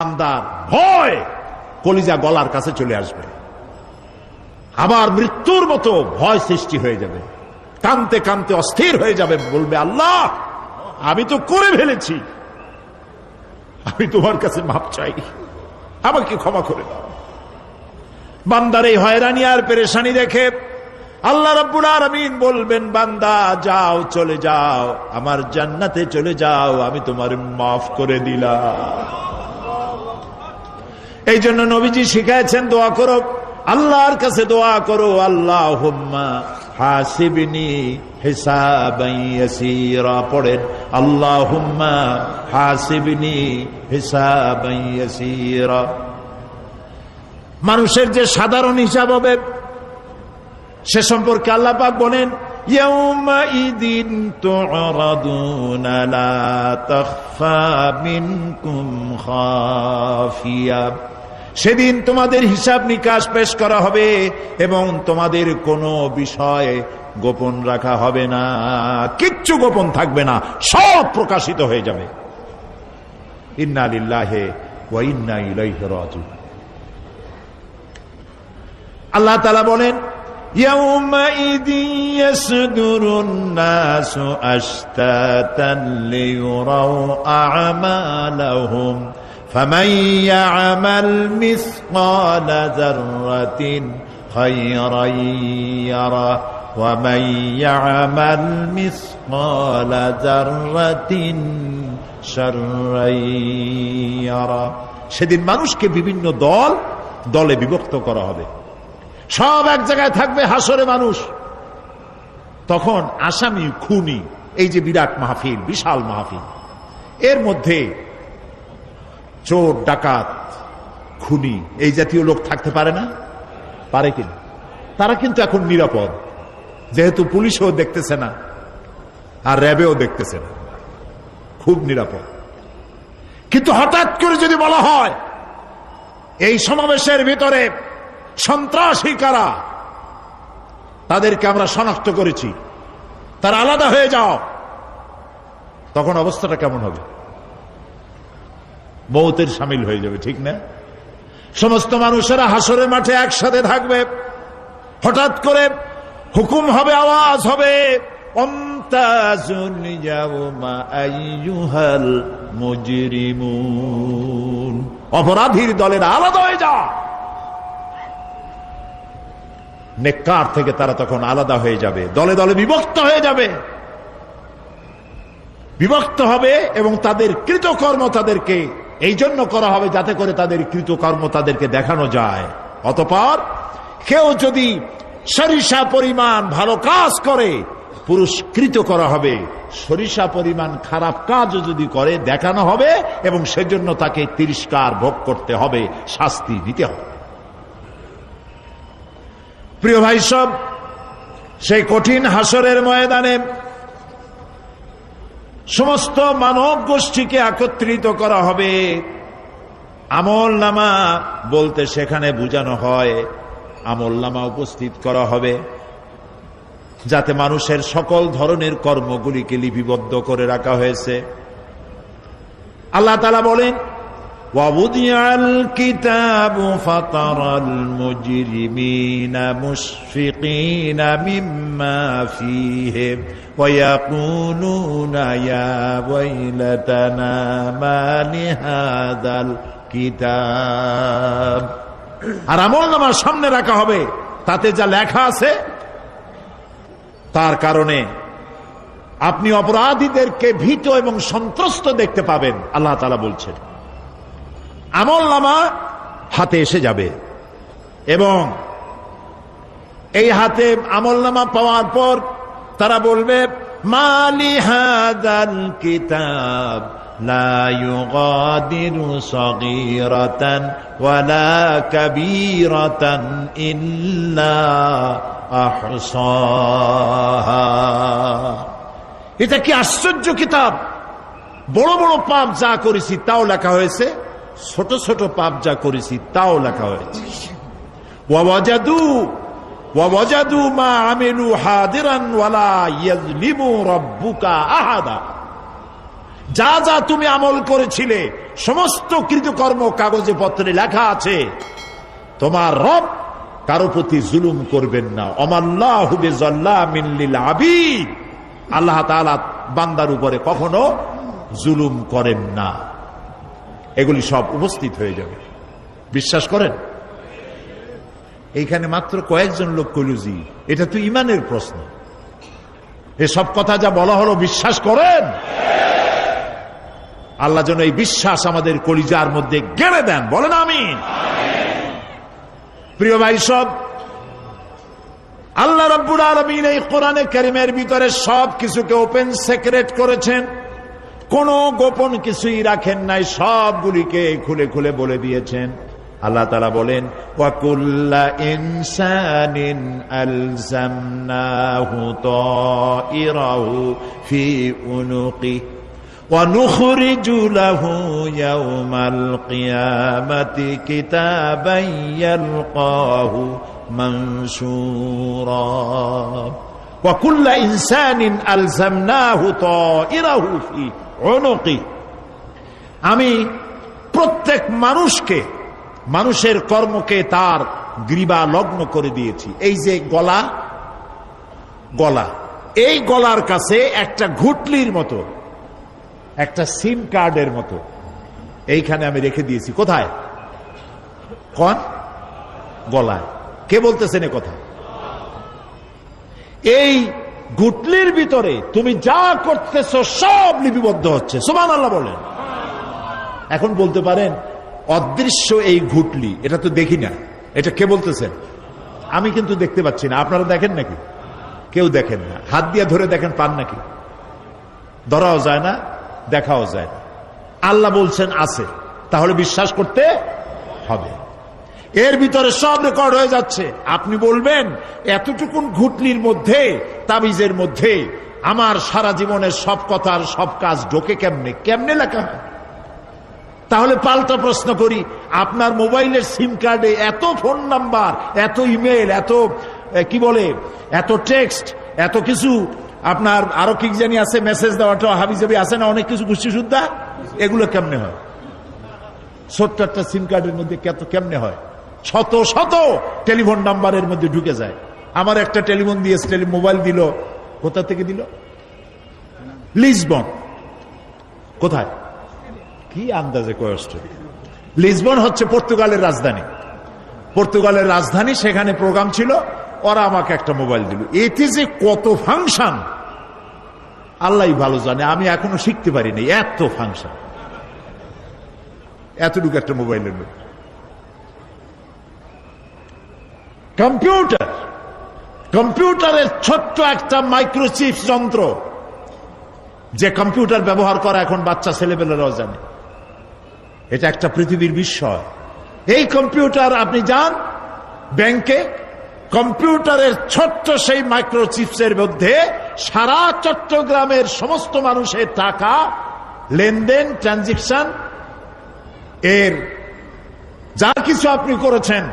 বান্দার ভয় কলিজা গলার কাছে চলে আসবে। আবার মৃত্যুর মতো ভয় সৃষ্টি হয়ে যাবে। কানতে কানতে অস্থির হয়ে যাবে, বলবে, আল্লাহ, আমি তো করে ফেলেছি। আমি তোমার কাছে মাপ চাই। আমাকে ক্ষমা করে দাও। বান্দার এই হয়রানি আর পেরেশানি দেখে আল্লাহ রাব্বুল আলামিন বলবেন, বান্দা, যাও, চলে যাও। আমার জান্নাতে চলে যাও। আমি তোমার মাফ করে দিলাম। এই জন্য নবীজি শিখাইছেন, দোয়া করো, আল্লাহর কাছে দোয়া করো আল্লাহ হিসাবাইয়াসিরা পড়েন হিসাবাইয়াসিরা মানুষের যে সাধারণ হিসাব হবে, সে সম্পর্কে আল্লাহ পাক বলেন يومئذ تعرضون لا تخفى منكم خافية সেদিন তোমাদের হিসাব নিকাশ পেশ করা হবে এবং তোমাদের কোনো বিষয় গোপন রাখা হবে না কিচ্ছু গোপন থাকবে না সব প্রকাশিত হয়ে যাবে ইন্না লিল্লাহে ওয়া ইন্না ইলাইহি রাজিউন আল্লাহ তাআলা বলেন يومئذ يصدر الناس أشتاتا ليروا أعمالهم فمن يعمل مثقال ذرة خيرا يره ومن يعمل مثقال ذرة شرا يره সেদিন মানুষকে বিভিন্ন দল দলে বিভক্ত করা হবে সব এক জায়গায় থাকবে হাসরে মানুষ। তখন আসামি, খুনি, এই যে বিরাট মাহফিল, বিশাল মাহফিল, এর মধ্যে চোর, ডাকাত, খুনি, এই জাতীয় লোক থাকতে পারে না? পারে কিনা তারা কিন্তু এখন নিরাপদ। যেহেতু পুলিশও দেখতেছে না, আর র্যাবেও দেখতেছে না। খুব নিরাপদ। কিন্তু হঠাৎ করে যদি বলা হয়, এই সমাবেশের ভিতরে সন্ত্রাসী কারা তাদেরকে আমরা শনাক্ত করেছি। তারা আলাদা হয়ে যাও। তখন অবস্থাটা কেমন হবে? মৌতের সামিল হয়ে যাবে, ঠিক না? সমস্ত মানুষেরা হাসরের মাঠে একসাথে থাকবে। হঠাৎ করে হুকুম হবে, আওয়াজ হবে অপরাধীর দলের আলাদা হয়ে যাও। নেককার থেকে তারা তখন আলাদা হয়ে যাবে। দলে দলে বিভক্ত হয়ে যাবে। বিভক্ত হবে এবং তাদের কৃতকর্ম তাদেরকে এই জন্য করা হবে যাতে করে তাদের কৃতকর্ম তাদেরকে দেখানো যায়। অতপর কেউ যদি সরিষা পরিমাণ ভালো কাজ করে পুরস্কৃত করা হবে। সরিষা পরিমাণ খারাপ কাজও যদি করে, দেখানো হবে এবং সেজন্য তাকে তিরস্কার ভোগ করতে হবে, শাস্তি দিতে হবে। প্রিয় ভাই সব, সেই কঠিন হাসরের ময়দানে সমস্ত মানব গোষ্ঠীকে একত্রিত করা হবে। আমল নামা বলতে সেখানে বোঝানো হয়, আমল নামা উপস্থিত করা হবে, যাতে মানুষের সকল ধরনের কর্মগুলিকে লিপিবদ্ধ করে রাখা হয়েছে। আল্লাহ তালা বলেন ووضع الكتاب فترى المجرمين مشفقين مما فيه ويقولون يا ويلتنا ما لهذا الكتاب আর আমল নামার সামনে রাখা হবে তাতে যা লেখা আছে তার কারণে আপনি অপরাধীদেরকে ভীত এবং সন্ত্রস্ত দেখতে পাবেন আল্লাহ তালা বলছেন আমল নামা হাতে এসে যাবে। এবং এই হাতে আমল নামা পাওয়ার পর তারা বলবে, মালি কিতাব ওয়ালা ইল্লা এটা কি আশ্চর্য কিতাব? বড় বড় পাপ যা করেছি তাও লেখা হয়েছে। ছোট ছোট পাপ যা করেছি, তাও লেখা হয়েছে। ওয়াজাদু যা যা তুমি আমল করেছিলে, সমস্ত কৃতকর্ম কাগজে পত্রে লেখা আছে। তোমার রব কারও প্রতি জুলুম করবেন না। অমাল্লাহ মিল্লিল আবিদ। আল্লাহ তাআলা বান্দার উপরে কখনো জুলুম করেন না। এগুলি সব উপস্থিত হয়ে যাবে। বিশ্বাস করেন? এইখানে মাত্র কয়েকজন লোক কইলুজি এটা তো ইমানের প্রশ্ন। এসব কথা যা বলা হলো, বিশ্বাস করেন? আল্লাহ যেন এই বিশ্বাস আমাদের কলিজার মধ্যে গেড়ে দেন। বলেন আমি প্রিয় ভাই, সব আল্লাহ রব্বুল আলমিন এই কোরআনে কারিমের ভিতরে সব কিছুকে ওপেন সেক্রেট করেছেন। কোন গোপন কিছুই রাখেন নাই সবগুলিকে খুলে খুলে বলে দিয়েছেন আল্লাহ তালা বলেন ওয়াকুল্লা ইনসানিন আলজামনাহু তাইরাহু ফি উনুকি ونخرج له يوم القيامة كتابا يلقاه منشورا وكل إنسان ألزمناه طائره في অনকি আমি প্রত্যেক মানুষকে, মানুষের কর্মকে তার গ্রীবা লগ্ন করে দিয়েছি। এই যে গলা গলা। এই গলার কাছে একটা ঘুটলির মতো, একটা সিম কার্ডের মতো। এইখানে আমি রেখে দিয়েছি। কোথায়? কন? গলায়। কে বলতেছেন এ কথা? এই গুটলির ভিতরে তুমি যা করতেছ সব লিপিবদ্ধ হচ্ছে। সোমান আল্লাহ বলেন। এখন বলতে পারেন, অদৃশ্য এই ঘুটলি এটা তো দেখি না। এটা কে বলতেছেন? আমি কিন্তু দেখতে পাচ্ছি না। আপনারা দেখেন নাকি? কেউ দেখেন না। হাত দিয়ে ধরে দেখেন, পান নাকি? ধরাও যায় না, দেখাও যায় না। আল্লাহ বলছেন, আছে। তাহলে বিশ্বাস করতে হবে। এর ভিতরে সব রেকর্ড হয়ে যাচ্ছে। আপনি বলবেন, এতটুকুন ঘুটলির মধ্যে, তাবিজের মধ্যে, আমার সারা জীবনের সব কথার সব কাজ ঢোকে কেমনে? কেমনে লেখা হয়? তাহলে পাল্টা প্রশ্ন করি, আপনার মোবাইলের সিম কার্ডে এত ফোন নাম্বার, এত ইমেল, এত কি বলে, এত টেক্সট, এত কিছু, আপনার আরও কি জানি আছে, মেসেজ দেওয়াটা, হাবিজাবি আছে না, অনেক কিছু গোষ্ঠী সুদ্ধা এগুলো কেমনে হয়? একটা সিম কার্ডের মধ্যে কেমনে হয়? শত শত টেলিফোন নাম্বারের মধ্যে ঢুকে যায়। আমার একটা টেলিফোন দিয়ে মোবাইল দিল। কোথা থেকে দিল? লিসবন। কোথায়? কি আন্দাজে কষ্ট লিসবন হচ্ছে পর্তুগালের রাজধানী। পর্তুগালের রাজধানী, সেখানে প্রোগ্রাম ছিল। ওরা আমাকে একটা মোবাইল দিল। এতে যে কত ফাংশন? আল্লাহ ভালো জানে, আমি এখনও শিখতে পারিনি। এত ফাংশন। এতটুকু একটা মোবাইলের মধ্যে কম্পিউটার কম্পিউটারের ছোট্ট একটা মাইক্রোচিপ যন্ত্র যে কম্পিউটার ব্যবহার করা এখন বাচ্চা ছেলেবেলেরাও জানে। এটা একটা পৃথিবীর বিস্ময়। এই কম্পিউটার আপনি যান ব্যাংকে কম্পিউটারের ছোট্ট সেই মাইক্রোচিপসের মধ্যে সারা চট্টগ্রামের সমস্ত মানুষের টাকা, লেনদেন ট্রানজেকশন এর যা কিছু আপনি করেছেন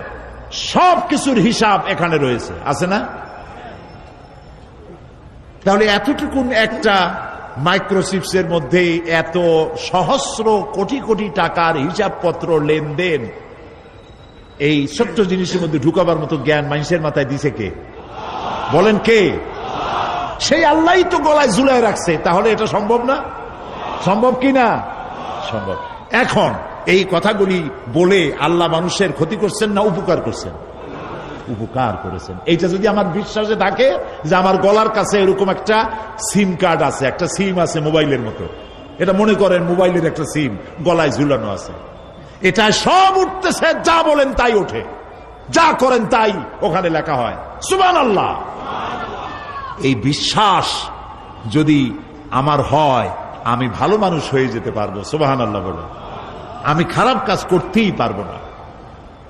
সব কিছুর হিসাব এখানে রয়েছে। আছে না? তাহলে এতটুকুন একটা মাইক্রোচিপসের মধ্যে এত সহস্র কোটি কোটি টাকার হিসাবপত্র লেনদেন এই ছোট্ট জিনিসের মধ্যে ঢুকাবার মতো জ্ঞান মানুষের মাথায় দিছে কে? বলেন কে? সেই আল্লাহ তো গলায় ঝুলায় রাখছে। তাহলে এটা সম্ভব না? সম্ভব কি না? সম্ভব। এখন এই কথাগুলি বলে আল্লাহ মানুষের ক্ষতি করছেন না, উপকার করছেন? উপকার করেছেন। এইটা যদি আমার বিশ্বাসে থাকে যে আমার গলার কাছে এরকম একটা সিম কার্ড আছে, একটা সিম আছে মোবাইলের মতো। এটা মনে করেন মোবাইলের একটা সিম, গলায় ঝুলানো আছে। এটা সব উঠতেছে, যা বলেন তাই ওঠে। যা করেন তাই ওখানে লেখা হয়। সুবান আল্লাহ এই বিশ্বাস যদি আমার হয়, আমি ভালো মানুষ হয়ে যেতে পারব। সুবাহান আল্লাহ বলে আমি খারাপ কাজ করতেই পারব না।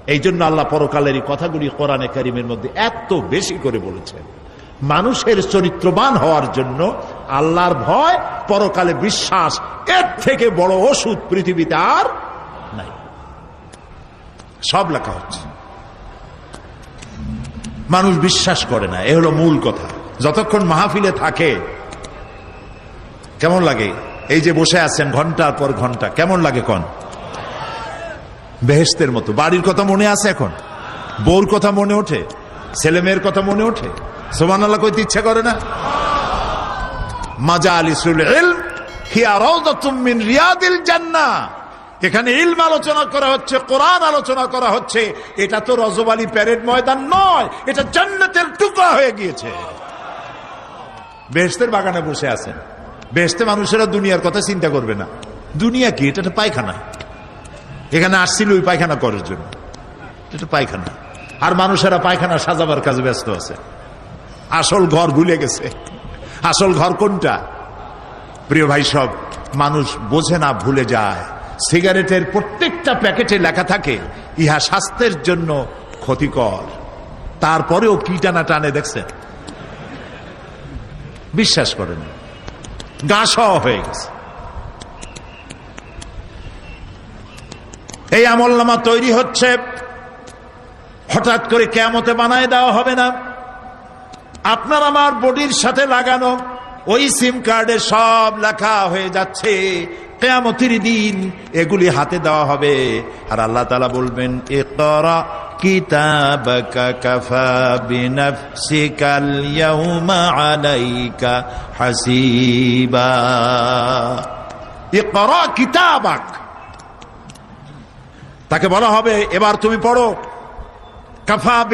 এই জন্য আল্লাহ পরকালের এই কথাগুলি কোরআনে কারিমের মধ্যে এত বেশি করে বলেছেন। মানুষের চরিত্রবান হওয়ার জন্য আল্লাহর ভয়, পরকালে বিশ্বাস, এর থেকে বড় ওষুধ পৃথিবীতে আর নাই। সব লেখা হচ্ছে। মানুষ বিশ্বাস করে না, এ হলো মূল কথা। যতক্ষণ মাহফিলে থাকে, কেমন লাগে? এই যে বসে আছেন ঘণ্টার পর ঘণ্টা, কেমন লাগে কন? বেহেস্তের মতো। বাড়ির কথা মনে আছে এখন? বউর কথা মনে ওঠে? ছেলে মেয়ের কথা মনে ওঠে? সোমান আল্লাহ কইতে ইচ্ছা করে না? মাজা রিয়াদিল জান্নাহ। এখানে ইলম আলোচনা করা হচ্ছে, কোরআন আলোচনা করা হচ্ছে। এটা তো রজবালি প্যারেড ময়দান নয়, এটা জান্নাতের টুকরা হয়ে গিয়েছে। বেহেস্তের বাগানে বসে আছেন। বেহেস্তে মানুষেরা দুনিয়ার কথা চিন্তা করবে না। দুনিয়া কি? এটা একটা পায়খানা। এখানে আসছিল ওই পায়খানা করার জন্য। এটা পায়খানা। আর মানুষেরা পায়খানা সাজাবার কাজে ব্যস্ত আছে। আসল ঘর ভুলে গেছে। আসল ঘর কোনটা? প্রিয় ভাই সব, মানুষ বোঝে না, ভুলে যায়। সিগারেটের প্রত্যেকটা প্যাকেটে লেখা থাকে, ইহা স্বাস্থ্যের জন্য ক্ষতিকর। তারপরেও কি টানা টানে দেখছেন? বিশ্বাস করেন। গা হয়ে গেছে। এই আমলনামা তৈরি হচ্ছে। হঠাৎ করে কেমতে বানায় দেওয়া হবে না। আপনার আমার বডির সাথে লাগানো ওই সিম কার্ডে সব লেখা হয়ে যাচ্ছে। কেয়ামতির দিন এগুলি হাতে দেওয়া হবে। আর আল্লাহ তালা বলবেন হাসিবা। ইকরা কিতাবাক। তাকে বলা হবে, এবার তুমি পড়ো। কাফা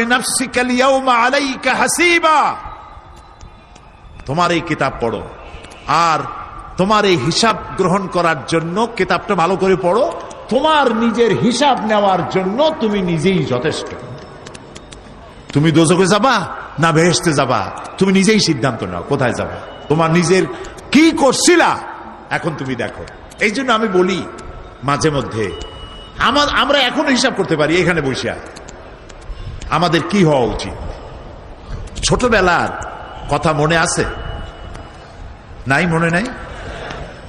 হাসিবা। তোমার এই কিতাব পড়ো। আর তোমার এই হিসাব গ্রহণ করার জন্য কিতাবটা ভালো করে পড়ো। তোমার নিজের হিসাব নেওয়ার জন্য তুমি নিজেই যথেষ্ট। তুমি দোজকে যাবা না বেহেস্তে যাবা? তুমি নিজেই সিদ্ধান্ত নাও, কোথায় যাবা? তোমার নিজের কি করছিলা? এখন তুমি দেখো। এই জন্য আমি বলি, মাঝে মধ্যে আমার, আমরা এখন হিসাব করতে পারি, এখানে বসিয়া আমাদের কি হওয়া উচিত? ছোটবেলার কথা মনে আছে? নাই মনে নাই?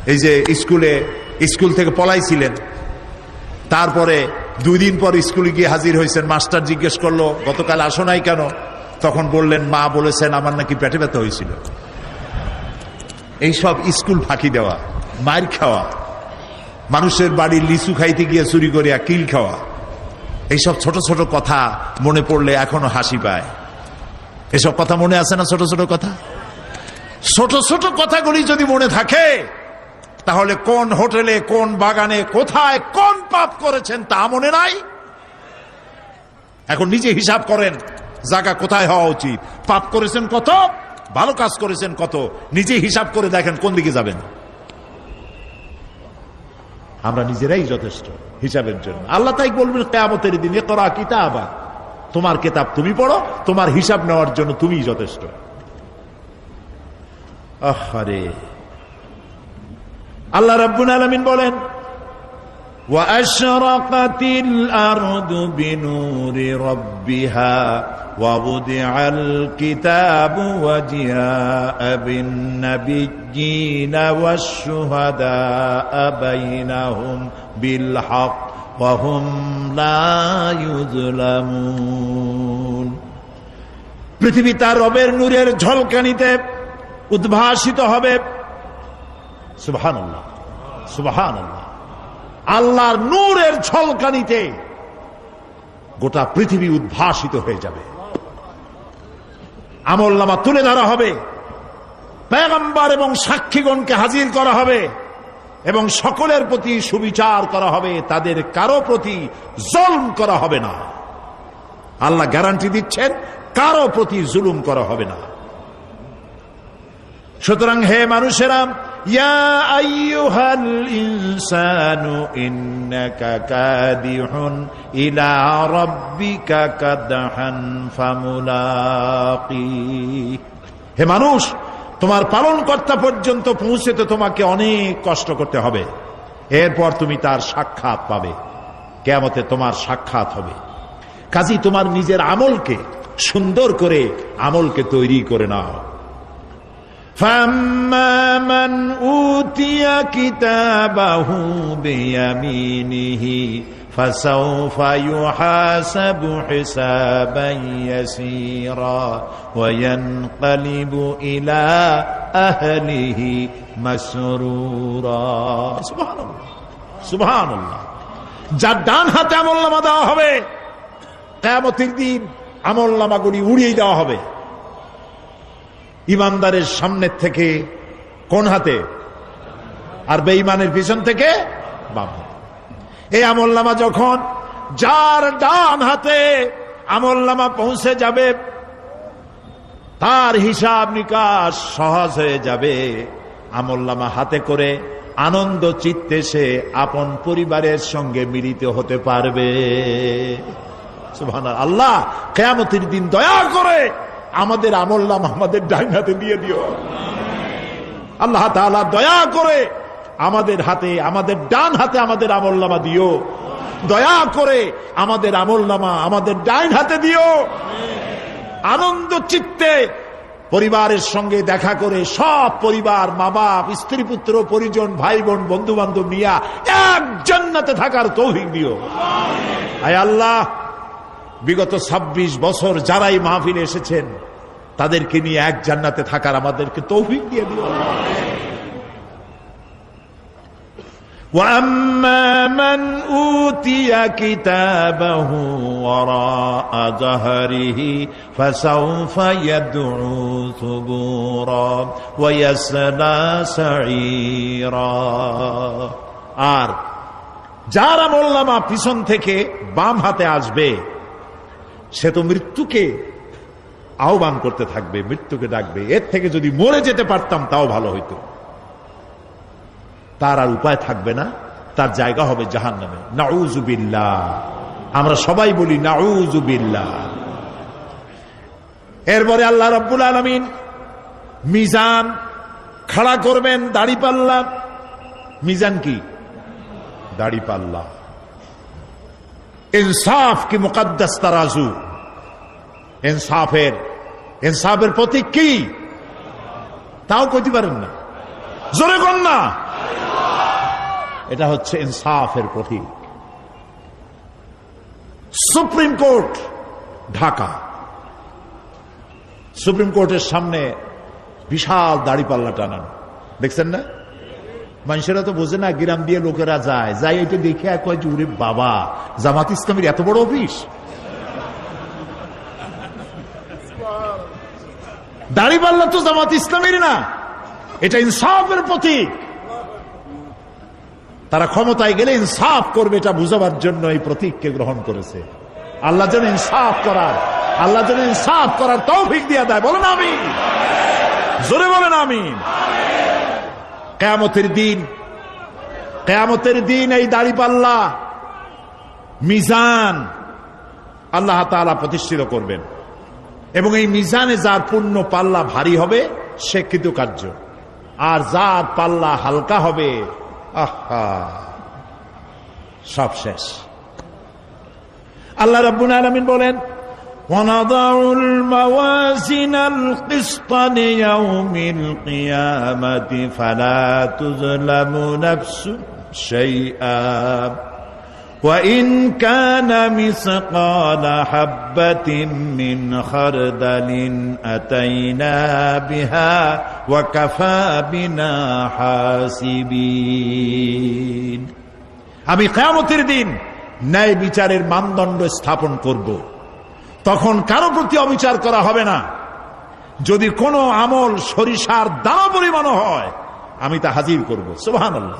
এই যে স্কুলে, স্কুল থেকে পলাইছিলেন। তারপরে দুই দিন পর স্কুলে গিয়ে হাজির হয়েছেন, মাস্টার জিজ্ঞেস করল, গতকাল আসো নাই কেন? তখন বললেন, মা বলেছেন আমার নাকি পেটে ব্যথা হয়েছিল। এইসব স্কুল ফাঁকি দেওয়া, মার খাওয়া। মানুষের বাড়ির লিচু খাইতে গিয়ে চুরি করিয়া কিল খাওয়া। এইসব ছোট ছোট কথা মনে পড়লে এখনও হাসি পায়। এসব কথা মনে আছে না ছোট ছোট কথা? ছোট ছোট কথাগুলি যদি মনে থাকে, তাহলে কোন হোটেলে, কোন বাগানে, কোথায়, কোন পাপ করেছেন তা মনে নাই? এখন নিজে হিসাব করেন, জায়গা কোথায় হওয়া উচিত? পাপ করেছেন কত? ভালো কাজ করেছেন কত? নিজে হিসাব করে দেখেন কোন দিকে যাবেন। আমরা নিজেরাই যথেষ্ট হিসাবের জন্য। আল্লাহ তাই বলবেন, কেয়ামতের দিনে করা কিতাবা। তোমার কেতাব তুমি পড়ো, তোমার হিসাব নেওয়ার জন্য তুমি যথেষ্ট। আল্লাহ রাব্বুল আলমিন বলেন وأشرقت الأرض بنور ربها ووضع الكتاب وجاء بالنبيين والشهداء بينهم بالحق وهم لا يظلمون পৃথিবী তার রবের নূরের ঝলকানিতে উদ্ভাসিত হবে সুবহান আল্লাহ সুবহান আল্লাহ আল্লাহর নূরের ঝলকানিতে গোটা পৃথিবী উদ্ভাসিত হয়ে যাবে। আমল নামা তুলে ধরা হবে। পেগম্বার এবং সাক্ষীগণকে হাজির করা হবে এবং সকলের প্রতি সুবিচার করা হবে, তাদের কারও প্রতি জলম করা হবে না। আল্লাহ গ্যারান্টি দিচ্ছেন, কারও প্রতি জুলুম করা হবে না। সুতরাং হে মানুষেরা ইয়া আইয়ুহাল ইনসানু ইন্নাকা কাদিহুন ইলা রাব্বিকা কাদহান ফামুলাকি হে মানুষ, তোমার পালন কর্তা পর্যন্ত পৌঁছেতে তোমাকে অনেক কষ্ট করতে হবে। এরপর তুমি তার সাক্ষাৎ পাবে। কেমতে তোমার সাক্ষাৎ হবে। কাজী, তোমার নিজের আমলকে সুন্দর করে আমলকে তৈরি করে নাও। فأما من أوتي كتابه بيمينه فسوف يحاسب حسابا يسيرا وينقلب إلى أهله مسرورا سبحان الله سبحان الله যার ডান হাতে আমল নামা দেওয়া হবে কেমতির দিন আমল নামাগুলি উড়িয়ে দেওয়া হবে ইমানদারের সামনের থেকে কোন হাতে? আর বেঈমানের পিছন থেকে বাম হাতে। এই আমল নামা যখন যার ডান হাতে আমল নামা পৌঁছে যাবে, তার হিসাব নিকাশ সহজ হয়ে যাবে। আমল্লামা হাতে করে আনন্দ চিত্তে সে আপন পরিবারের সঙ্গে মিলিত হতে পারবে। আল্লাহ কেয়ামতির দিন দয়া করে আমাদের আমল্লাম আমাদের ডাইন হাতে দিয়ে দিও। আল্লাহ তাআলা দয়া করে আমাদের হাতে, আমাদের ডান হাতে আমাদের আমল্লামা দিও। দয়া করে আমাদের আমল্লামা আমাদের ডাইন হাতে দিও। আনন্দ চিত্তে পরিবারের সঙ্গে দেখা করে সব পরিবার, মা বাপ, স্ত্রী পুত্র, পরিজন ভাই বোন বন্ধু বান্ধব নিয়া এক থাকার তৌফিক দিও। আয় আল্লাহ বিগত ২৬ বছর যারাই মাহফিলে এসেছেন তাদেরকে নিয়ে এক জান্নাতে থাকার আমাদেরকে তৌফিক দিয়ে দিও واما من اوتي كتابه وراء ظهره فسوف يدعو ثبورا ويسلى سعيرا আর যার আমল্লামা পিছন থেকে বাম হাতে আসবে সে তো মৃত্যুকে আহ্বান করতে থাকবে, মৃত্যুকে ডাকবে। এর থেকে যদি মরে যেতে পারতাম, তাও ভালো হইতো। তার আর উপায় থাকবে না, তার জায়গা হবে জাহান নামে নাউজুবিল্লা আমরা সবাই বলি নাউজুবিল্লা এরপরে আল্লাহ রব্বুল আলমিন মিজান খাড়া করবেন, দাড়ি পাল্লা। মিজান কি? দাড়ি পাল্লা। ইনসাফ কি মুকদ্দাস তারাজু? ইনসাফের ইনসাফের প্রতীক কি? তাও কইতে পারেন না। জোরে কন না। এটা হচ্ছে ইনসাফের প্রতীক। Supreme court, Dhaka. সুপ্রিম কোর্টের সামনে বিশাল দাড়িপাল্লা টানানো। দেখছেন না? মানুষেরা তো বোঝে না, গ্রাম দিয়ে লোকেরা যায়। যাই এটা দেখে এক কয় যে বাবা, জামাত ইসলামের এত বড় অফিস? দাড়িপাল্লা তো জামাত ইসলামের না। এটা ইনসাফের প্রতীক। তারা ক্ষমতায় গেলে ইনসাফ করবে, এটা বুঝাবার জন্য এই প্রতীককে গ্রহণ করেছে। আল্লাহ যেন ইনসাফ করার, আল্লাহ যেন ইনসাফ করার তৌফিক দিয়ে দেয়। বলেন আমি জোরে বলেন আমি কেয়ামতের দিন কেয়ামতের দিন এই দাড়িপাল্লা, মিজান আল্লাহ তাআলা প্রতিষ্ঠিত করবেন। এবং এই মিজানে যার পূর্ণ পাল্লা ভারী হবে, সে কৃতকার্য। আর যার পাল্লা হালকা হবে, আহা, সব শেষ। আল্লাহ রাব্বুল আলামিন বলেন ونضع الموازين القسط ليوم القيامة فلا تظلم نفس شيئا وإن كان مثقال حبة من خردل أتينا بها وكفى بنا حاسبين আমি কেয়ামতের দিন ন্যায় বিচারের মানদণ্ড স্থাপন করব তখন কারও প্রতি অবিচার করা হবে না। যদি কোনো আমল সরিষার দানা পরিমাণ হয়, আমি তা হাজির করব। সুবাহান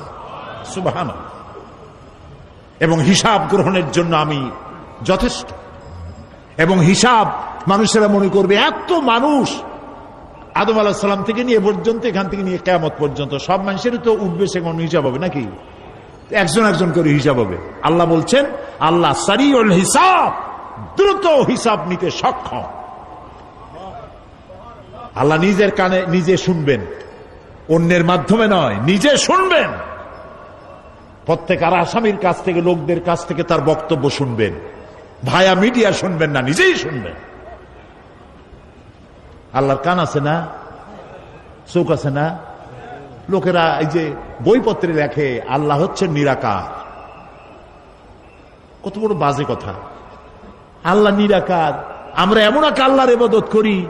সুবাহান এবং হিসাব গ্রহণের জন্য আমি যথেষ্ট। এবং হিসাব মানুষেরা মনে করবে, এত মানুষ আদম আলাহ সালাম থেকে নিয়ে পর্যন্ত, এখান থেকে নিয়ে কেমত পর্যন্ত, সব মানুষেরই তো উঠবে, সে কোনো হিসাব হবে নাকি? একজন একজন করে হিসাব হবে। আল্লাহ বলছেন, আল্লাহ সারিউল হিসাব দ্রুত হিসাব নিতে সক্ষম। আল্লাহ নিজের কানে নিজে শুনবেন, অন্যের মাধ্যমে নয়, নিজে শুনবেন। প্রত্যেক আর আসামির কাছ থেকে, লোকদের কাছ থেকে তার বক্তব্য শুনবেন। ভায়া মিডিয়া শুনবেন না, নিজেই শুনবেন। আল্লাহর কান আছে না? চোখ আছে না? লোকেরা এই যে বইপত্রে লেখে, আল্লাহ হচ্ছে নিরাকার। কত বড় বাজে কথা। আল্লাহ নিরাকার। আমরা এমন এক আল্লাহর এবাদত করি,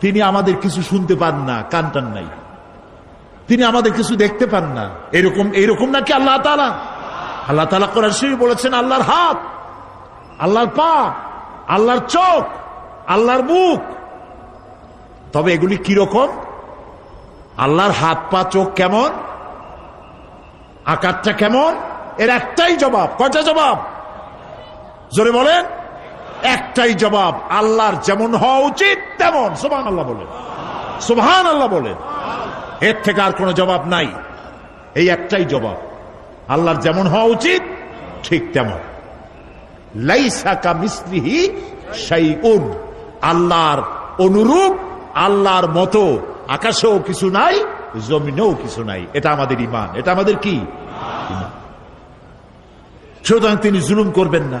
তিনি আমাদের কিছু শুনতে পান না কানটান নাই। তিনি আমাদের কিছু দেখতে পান না। এরকম এরকম নাকি আল্লাহ তালা আল্লাহ তালা কোরআন শরীফ বলেছেন, আল্লাহর হাত, আল্লাহর পা, আল্লাহর চোখ, আল্লাহর মুখ। তবে এগুলি কীরকম আল্লাহর হাত, পা, চোখ কেমন? আকারটা কেমন? এর একটাই জবাব। কয়টা জবাব? জোরে বলেন। একটাই জবাব, আল্লাহর যেমন হওয়া উচিত তেমন। সুবহান আল্লাহ বলেন। সুবহান আল্লাহ বলেন। এর থেকে আর কোনো জবাব নাই। এই একটাই জবাব, আল্লাহর যেমন হওয়া উচিত ঠিক তেমন। শাইউন, আল্লাহর অনুরূপ, আল্লাহর মতো আকাশেও কিছু নাই, জমিনেও কিছু নাই। এটা আমাদের ইমান এটা আমাদের কি। সুতরাং তিনি জুলুম করবেন না।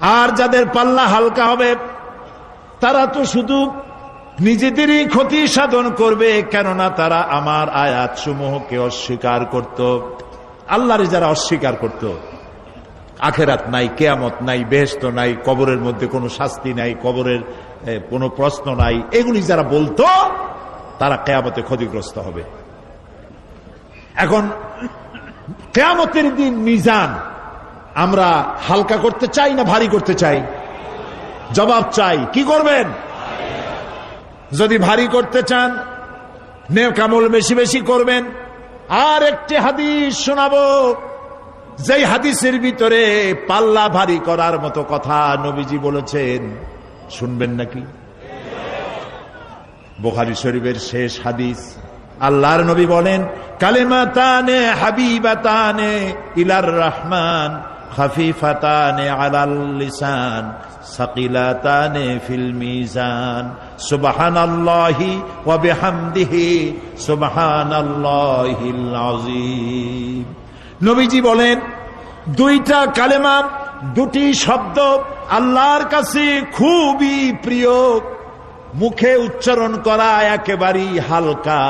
আর যাদের পাল্লা হালকা হবে, তারা তো শুধু নিজেদেরই ক্ষতি সাধন করবে, কেননা তারা আমার আয়াত সমূহকে অস্বীকার করত। আল্লাহরে যারা অস্বীকার করত, আখেরাত নাই, কেয়ামত নাই বেহেস্ত নাই, কবরের মধ্যে কোনো শাস্তি নাই, কবরের কোনো প্রশ্ন নাই, এগুলি যারা বলতো, তারা কেয়ামতে ক্ষতিগ্রস্ত হবে। এখন, কেয়ামতের দিন মিজান আমরা হালকা করতে চাই না ভারী করতে চাই? জবাব চাই। কি করবেন? যদি ভারী করতে চান, নেকামল বেশি বেশি করবেন। আর একটি হাদিস শোনাবো। যেই হাদিসের ভিতরে পাল্লা ভারী করার মতো কথা নবীজি বলেছেন, শুনবেন নাকি? বোখারি শরীফের শেষ হাদিস। আল্লাহর নবী বলেন, কালেমাতানে হাবিবাতানে ইলার রহমান। খাফিফাতানে আলাল লিসান সাকিলাতানে ফিল মিজান সুবহানাল্লাহি ওয়া বিহামদিহি সুবহানাল্লাহিল আযীম নবীজি বলেন, দুইটা কালেমা, দুটি শব্দ আল্লাহর কাছে খুবই প্রিয়। মুখে উচ্চারণ করা একেবারেই হালকা।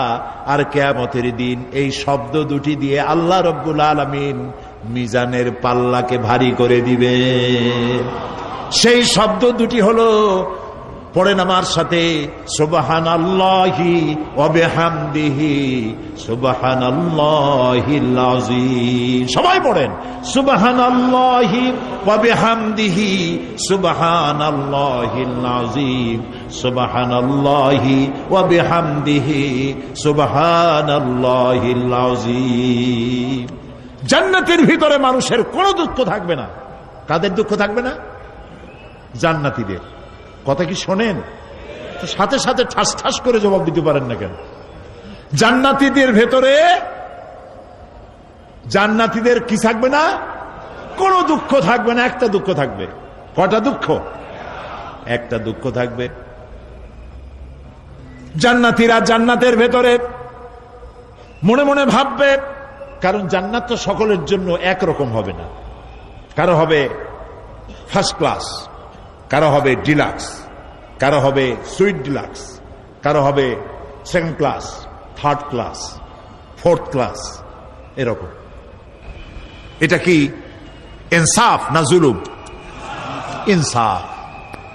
আর কেয়ামতের দিন এই শব্দ দুটি দিয়ে আল্লাহ রব্বুল আলমিন মিজানের পাল্লাকে ভারী করে দিবে। সেই শব্দ দুটি হলো পড়েন আমার সাথে সুবাহান আল্লাহি অবেহামদিহি সুবাহান সবাই পড়েন সুবাহান আল্লাহি অবেহামদিহি সুবাহান আল্লাহিম সুবাহান আল্লাহি অবেহামদিহি সুবাহান আল্লাহিম জান্নাতের ভিতরে মানুষের কোনো দুঃখ থাকবে না। কাদের দুঃখ থাকবে না? জান্নাতীদের। কথা কি শোনেন? সাথে সাথে ঠাস ঠাস করে জবাব দিতে পারেন না কেন? জান্নাতীদের ভেতরে জান্নাতীদের কি থাকবে না? কোনো দুঃখ থাকবে না, একটা দুঃখ থাকবে। কটা দুঃখ? একটা দুঃখ থাকবে। জান্নাতীরা জান্নাতের ভেতরে মনে মনে ভাববে কারণ জান্নাত তো সকলের জন্য একরকম হবে না। কারও হবে ফার্স্ট ক্লাস কারও হবে ডিলাক্স কারও হবে সুইট ডিলাক্স কারও হবে second class third class fourth class এরকম। এটা কি ইনসাফ না জুলুম? ইনসাফ।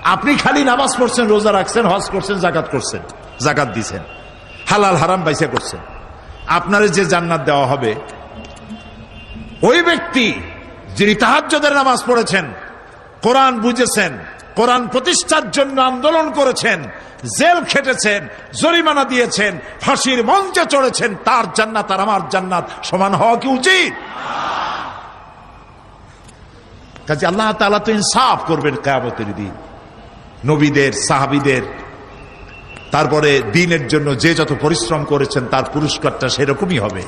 আপনি খালি নামাজ পড়ছেন, রোজা রাখছেন, হজ করছেন, জাকাত করছেন, জাকাত দিছেন, হালাল হারাম বাইসা করছেন। আপনার যে জান্নাত দেওয়া হবে ওই ব্যক্তি যিনি তাহাজ্জদের নামাজ পড়েছেন, কোরআন বুঝেছেন, কোরআন প্রতিষ্ঠার জন্য আন্দোলন করেছেন, জেল খেটেছেন, জরিমানা দিয়েছেন, ফাঁসির মঞ্চে চড়েছেন, তার জান্নাত আর আমার জান্নাত সমান হওয়া কি উচিত? কাজে আল্লাহ তালা তো ইনসাফ করবেন কেয়ামতের দিন। নবীদের, সাহাবিদের, তারপরে দিনের জন্য যে যত পরিশ্রম করেছেন, তার পুরস্কারটা সেরকমই হবে।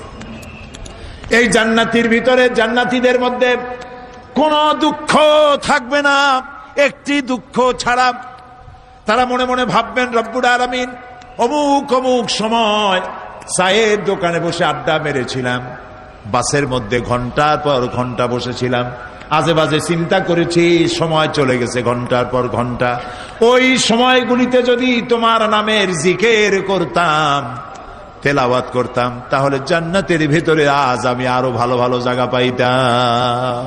এই জান্নাতির ভিতরে জান্নাতিদের মধ্যে কোনো দুঃখ থাকবে না। একটি দুঃখ ছাড়া তারা মনে মনে ভাববেন রব্বুর আলমিন, অমুক অমুক সময় চায়ের দোকানে বসে আড্ডা মেরেছিলাম। বাসের মধ্যে ঘণ্টার পর ঘণ্টা বসেছিলাম। আজে বাজে চিন্তা করেছি, সময় চলে গেছে ঘণ্টার পর ঘণ্টা। ওই সময়গুলিতে যদি তোমার নামের জিকের করতাম তেলাওয়াত করতাম, তাহলে জান্নাতের ভেতরে আজ আমি আরও ভালো ভালো জায়গা পাইতাম।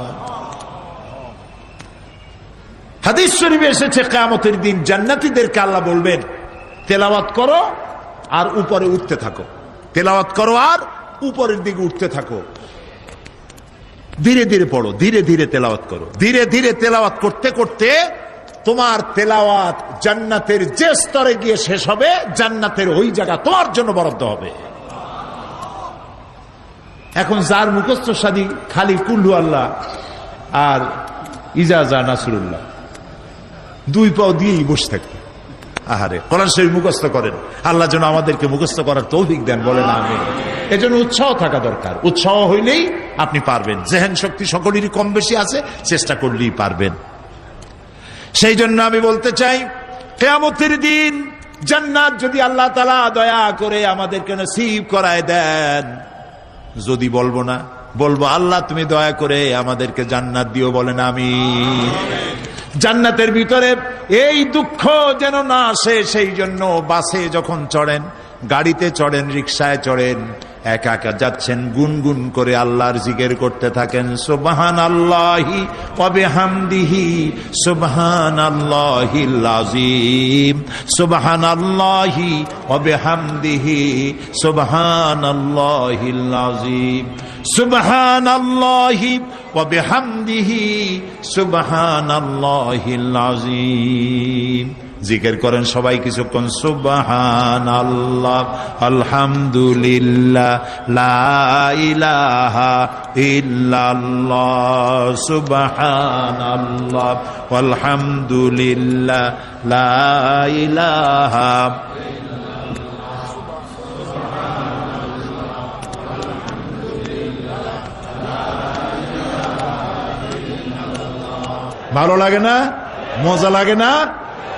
হাদিস শরীফে এসেছে, কেয়ামতের দিন জান্নাতীদেরকে আল্লাহ বলবেন, তেলাওয়াত করো আর উপরে উঠতে থাকো। তেলাওয়াত করো আর উপরের দিকে উঠতে থাকো। ধীরে ধীরে পড়ো, ধীরে ধীরে তেলাওয়াত করো। ধীরে ধীরে তেলাওয়াত করতে করতে তোমার তেলাওয়াত জান্নাতের যে স্তরে গিয়ে শেষ হবে, জান্নাতের ওই জায়গা তোমার জন্য বরাদ্দ হবে। এখন যার মুখস্থ সাদি খালি কুল্লু আল্লাহ আর ইজাজা নাসরুল্লাহ। দুই পাও দিয়েই বসে থাকবে আহারে, কোরআন শরীফ মুখস্থ করেন। আল্লাহ যেন আমাদেরকে মুখস্থ করার তৌফিক দেন, বলেন আমি এজন্য উৎসাহ থাকা দরকার। উৎসাহ হইলেই আপনি পারবেন। জেহেন শক্তি সকলেরই কম বেশি আছে, চেষ্টা করলেই পারবেন। সেই জন্য আমি বলতে চাই, কেয়ামতের দিন জান্নাত যদি আল্লাহ তালা দয়া করে আমাদেরকে নসিব করায় দেন। যদি বলব না, বলব, আল্লাহ তুমি দয়া করে আমাদেরকে জান্নাত দিও বলেন আমি জান্নাতের ভিতরে এই দুঃখ যেন না আসে, সেই জন্য বাসে যখন চড়েন, গাড়িতে চড়েন, রিক্সায় চড়েন একা একা যাচ্ছেন গুনগুন করে আল্লাহর জিগের করতে থাকেন। সুবহান আল্লাহি কবে হামদিহি সুবহান আল্লাহি আজিম সুবহান আল্লাহি কবে হামদিহি সুবহান আল্লাহি আজিম সুবহান আল্লাহি কবে হামদিহি সুবহান আল্লাহি আজিম জিকের করেন সবাই কিছুক্ষণ সুবাহান আল্লাহ আলহামদুলিল্লাহ, লা ইলাহা ইল্লাল্লাহ সুবাহান আল্লাহ আলহামদুলিল্লাহ লাইলাহা ভালো লাগে না? মজা লাগে না?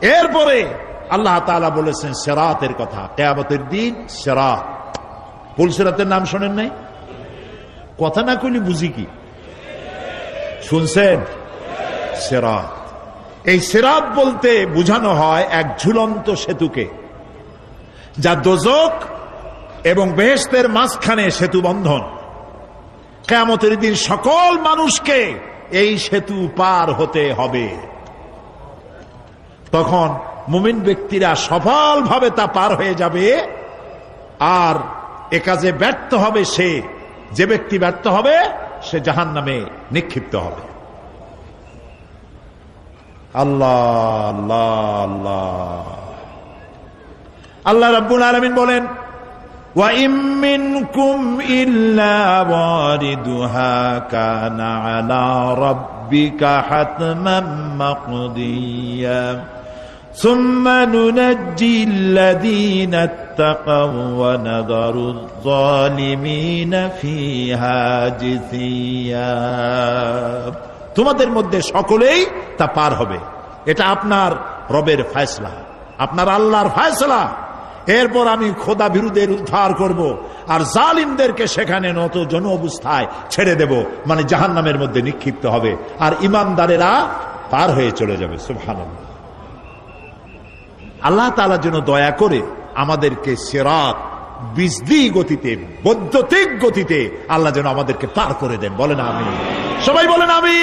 এরপরে আল্লাহ তাআলা বলেছেন সেরাতের কথা। কেয়ামতের দিন সেরাত। পুলসেরাতের নাম শোনেন নাই? কথা না কইলে বুঝি কি? শুনছেন? সেরাত। এই সেরাত বলতে বোঝানো হয় এক ঝুলন্ত সেতুকে, যা দোজক এবং বেহেস্তের মাঝখানে সেতু বন্ধন। কেয়ামতের দিন সকল মানুষকে এই সেতু পার হতে হবে। তখন মুমিন ব্যক্তিরা সফলভাবে তা পার হয়ে যাবে আর এ কাজে ব্যর্থ হবে সে যে ব্যক্তি ব্যর্থ হবে সে জাহান নামে নিক্ষিপ্ত হবে আল্লাহ আল্লাহ আল্লাহ আল্লাহ রাব্বুল আলমিন বলেন وَإِن مِّنكُمْ إِلَّا وَارِدُهَا كَانَ عَلَى رَبِّكَ حَتْمًا مَّقْضِيًّا ثُمَّ نُنَجِّي الَّذِينَ اتَّقَوا وَنَذَرُ الظَّالِمِينَ فِيهَا جِثِيًّا তোমাদের মধ্যে সকলেই তা পার হবে এটা আপনার রবের ফয়সলা আপনার আল্লাহর ফয়সলা এরপর আমি খোদা বিরুদ্ধের উদ্ধার করব, আর জালিমদেরকে সেখানে নত জন অবস্থায় ছেড়ে দেব মানে জাহান নামের মধ্যে নিক্ষিপ্ত হবে, আর ইমানদারেরা পার হয়ে চলে যাবে সুভান আল্লাহ তালা যেন দয়া করে আমাদেরকে সেরাত বিজলি গতিতে, বৈদ্যুতিক গতিতে আল্লাহ যেন আমাদেরকে পার করে দেন। বলেন আমি সবাই বলেন আমি